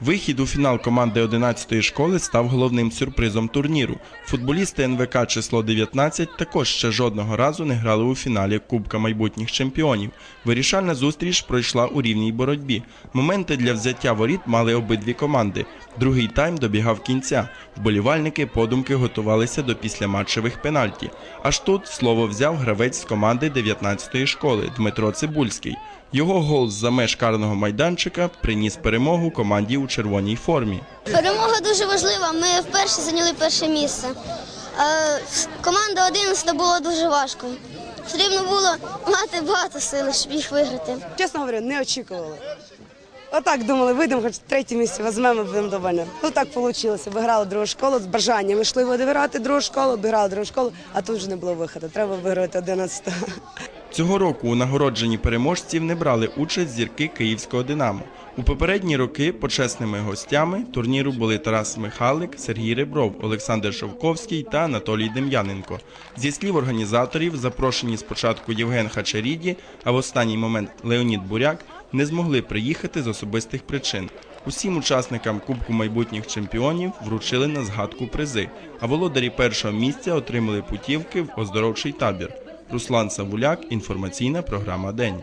Вихід у фінал команди 11-ї школи став головним сюрпризом турніру. Футболісти НВК число 19 також ще жодного разу не грали у фіналі Кубка майбутніх чемпіонів. Вирішальна зустріч пройшла у рівній боротьбі. Моменти для взяття воріт мали обидві команди. Другий тайм добігав кінця. Вболівальники подумки готувалися до післяматчевих пенальті. Аж тут слово взяв гравець з команди 19-ї школи Дмитро Цибульський. Його гол з-за меж карного майданчика приніс перемогу команді у червоній формі. Перемога дуже важлива. Ми вперше зайняли перше місце. Команда 11 було дуже важко. Потрібно було мати багато сили, щоб їх виграти. Чесно говорю, не очікували. Отак думали, вийдемо, хоч третє місце візьмемо, будемо довольні. Ну так вийшло. Виграли другу школу з бажанням. Йшли виграти другу школу, обіграли другу школу, а тут вже не було виходу. Треба виграти 11. Цього року у нагородженні переможців не брали участь зірки київського Динамо. У попередні роки почесними гостями турніру були Тарас Михалик, Сергій Ребров, Олександр Шовковський та Анатолій Дем'яненко. Зі слів організаторів, запрошені спочатку Євген Хачаріді, а в останній момент Леонід Буряк не змогли приїхати з особистих причин. Усім учасникам Кубку майбутніх чемпіонів вручили на згадку призи, а володарі першого місця отримали путівки в оздоровчий табір. Руслан Савуляк, інформаційна програма День.